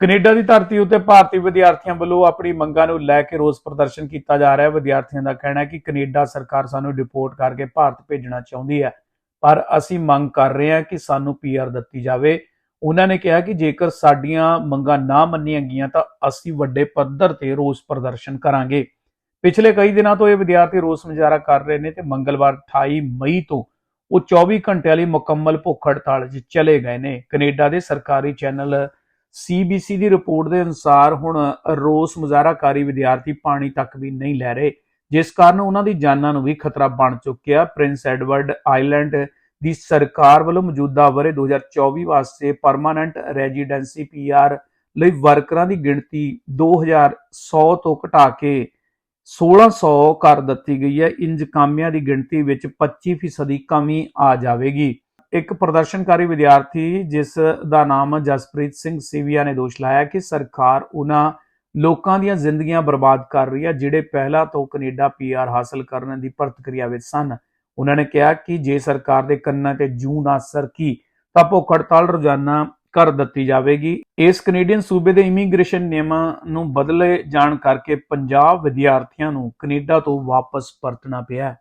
Canada ਦੀ ਧਰਤੀ ਉੱਤੇ ਭਾਰਤੀ ਵਿਦਿਆਰਥੀਆਂ ਵੱਲੋਂ ਆਪਣੀ ਮੰਗਾਂ ਨੂੰ ਲੈ ਕੇ ਰੋਸ ਪ੍ਰਦਰਸ਼ਨ ਕੀਤਾ ਜਾ ਰਿਹਾ ਹੈ। ਵਿਦਿਆਰਥੀਆਂ ਦਾ ਕਹਿਣਾ ਹੈ ਕਿ ਕੈਨੇਡਾ ਸਰਕਾਰ ਸਾਨੂੰ ਡਿਪੋਰਟ ਕਰਕੇ ਭਾਰਤ ਭੇਜਣਾ ਚਾਹੁੰਦੀ ਹੈ। ਪਰ ਅਸੀਂ ਮੰਗ ਕਰ ਰਹੇ ਹਾਂ ਕਿ ਸਾਨੂੰ ਪੀਆਰ ਦਿੱਤੀ ਜਾਵੇ। ਉਹਨਾਂ ਨੇ ਕਿਹਾ ਕਿ ਜੇਕਰ ਸਾਡੀਆਂ ਮੰਗਾਂ ਨਾ ਮੰਨੀਆਂ ਗਈਆਂ ਤਾਂ ਅਸੀਂ ਵੱਡੇ ਪੱਧਰ ਤੇ ਰੋਸ ਪ੍ਰਦਰਸ਼ਨ ਕਰਾਂਗੇ। ਪਿਛਲੇ ਕਈ ਦਿਨਾਂ ਤੋਂ ਇਹ ਵਿਦਿਆਰਥੀ ਰੋਸ ਮੁਜ਼ਾਹਰਾ ਕਰ ਰਹੇ ਨੇ ਤੇ ਮੰਗਲਵਾਰ 28 ਮਈ ਤੋਂ ਉਹ 24 ਘੰਟਿਆਂ ਲਈ ਮੁਕੰਮਲ ਭੁੱਖ ਹੜਤਾਲ 'ਚ ਚਲੇ ਗਏ ਨੇ। ਕੈਨੇਡਾ ਦੇ ਸਰਕਾਰੀ ਚੈਨਲ ਸੀਬੀਸੀ ਦੀ ਰਿਪੋਰਟ ਦੇ ਅਨੁਸਾਰ ਹੁਣ ਰੋਸ ਮੁਜ਼ਾਹਰਾਕਾਰੀ ਵਿਦਿਆਰਥੀ ਪਾਣੀ ਤੱਕ ਵੀ ਨਹੀਂ ਲੈ ਰਹੇ, ਜਿਸ ਕਾਰਨ ਉਹਨਾਂ ਦੀ ਜਾਨਾਂ ਨੂੰ ਵੀ ਖਤਰਾ ਬਣ ਚੁੱਕਿਆ। ਪ੍ਰਿੰਸ ਐਡਵਰਡ ਆਈਲੈਂਡ ਦੀ ਸਰਕਾਰ ਵੱਲੋਂ ਮੌਜੂਦਾ ਵਰੇ 2024 ਵਾਸਤੇ ਪਰਮਾਨੈਂਟ ਰੈਜ਼ੀਡੈਂਸੀ ਪੀਆਰ ਲਈ ਵਰਕਰਾਂ ਦੀ ਗਿਣਤੀ 2100 ਤੋਂ ਘਟਾ ਕੇ 1600 ਕਰ ਦਿੱਤੀ ਗਈ ਹੈ। ਇੰਜ ਕਾਮਿਆਂ ਦੀ ਗਿਣਤੀ ਵਿੱਚ 25% ਦੀ ਕਮੀ ਆ ਜਾਵੇਗੀ। ਇੱਕ ਪ੍ਰਦਰਸ਼ਨਕਾਰੀ ਵਿਦਿਆਰਥੀ ਜਿਸ ਦਾ ਨਾਮ ਜਸਪ੍ਰੀਤ ਸਿੰਘ ਸੀਵੀਆ ਨੇ ਦੋਸ਼ ਲਾਇਆ ਕਿ ਸਰਕਾਰ ਉਹਨਾਂ ਲੋਕਾਂ ਦੀਆਂ ਜ਼ਿੰਦਗੀਆਂ ਬਰਬਾਦ ਕਰ ਰਹੀ ਹੈ, ਜਿਹੜੇ ਪਹਿਲਾਂ ਤੋਂ ਕੈਨੇਡਾ ਪੀਆਰ ਹਾਸਲ ਕਰਨ ਦੀ ਪ੍ਰਤੀਕਿਰਿਆ ਵਿੱਚ ਸਨ। ਉਹਨਾਂ ਨੇ ਕਿਹਾ ਕਿ ਜੇ ਸਰਕਾਰ ਦੇ ਕੰਨਾਂ ਤੇ ਜੂੰ ਨਾ ਸਰਕੀ, ਤਾਂ ਭੁੱਖ ਹੜਤਾਲ ਰੋਜ਼ਾਨਾ ਕਰ ਦਿੱਤੀ ਜਾਵੇਗੀ। ਇਸ ਕੈਨੇਡੀਅਨ ਸੂਬੇ ਦੇ ਇਮੀਗ੍ਰੇਸ਼ਨ ਨਿਯਮਾਂ ਨੂੰ ਬਦਲੇ ਜਾਣ ਕਰਕੇ ਪੰਜਾਬ ਵਿਦਿਆਰਥੀਆਂ ਨੂੰ ਕੈਨੇਡਾ ਤੋਂ ਵਾਪਸ ਪਰਤਣਾ ਪਿਆ।